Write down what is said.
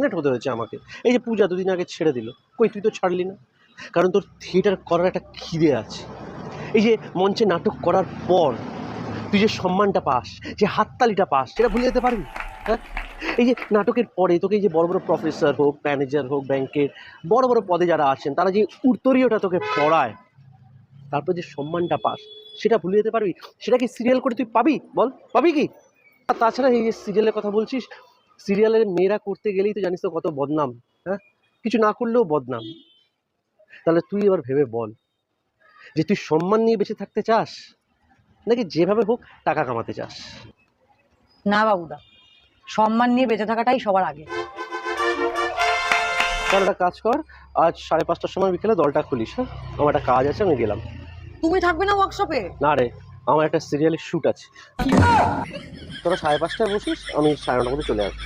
Net হতে হয়েছে আমাকে। এই যে পূজা দুদিন আগে ছেড়ে দিল। কই, তুই তো ছাড়লি না। কারণ তোর থিয়েটার করার একটা খিদে আছে। এই যে মঞ্চে নাটক করার পর তুই যে সম্মানটা পাস, যে হাততালিটা পাস, সেটা ভুলে যেতে পারবি? হ্যাঁ? এই যে নাটকের পরে তোকে এই যে বড় বড় প্রফেসর হোক ম্যানেজার হোক ব্যাংকের বড় বড় পদে যারা আছেন, তারা যে উত্তরীয়টা তোকে পড়ায়, তারপর যে সম্মানটা পাস, সেটা ভুলে যেতে পারবি? সেটা কি সিরিয়াল করে তুই পাবি? বল, পাবি কি? আর তাছাড়া এই যে সিরিয়ালের কথা বলছিস সিরিয়ালের মেয়েরা করতে গেলেই তো জানিস তো কত বদনাম হ্যাঁ? কিছু না করলেও বদনাম। তাহলে তুই এবার ভেবে বল যে তুই সম্মান নিয়ে বেঁচে থাকতে চাস নাকি যেভাবে হোক টাকা কামাতে চাস? না বাবুদা সম্মান নিয়ে বেঁচে থাকাটাই সবার আগে। তাহলে একটা কাজ কর আজ সাড়ে পাঁচটার সময় বিকেলে দলটা খুলিস হ্যাঁ? আমার একটা কাজ আছে আমি গেলাম। তুমি থাকবে না ওয়ার্কশপে না রে। আমার একটা সিরিয়ালের শ্যুট আছে। তোরা সাড়ে পাঁচটায় বসিস, আমি সাড়ে নটা মধ্যে চলে আসব।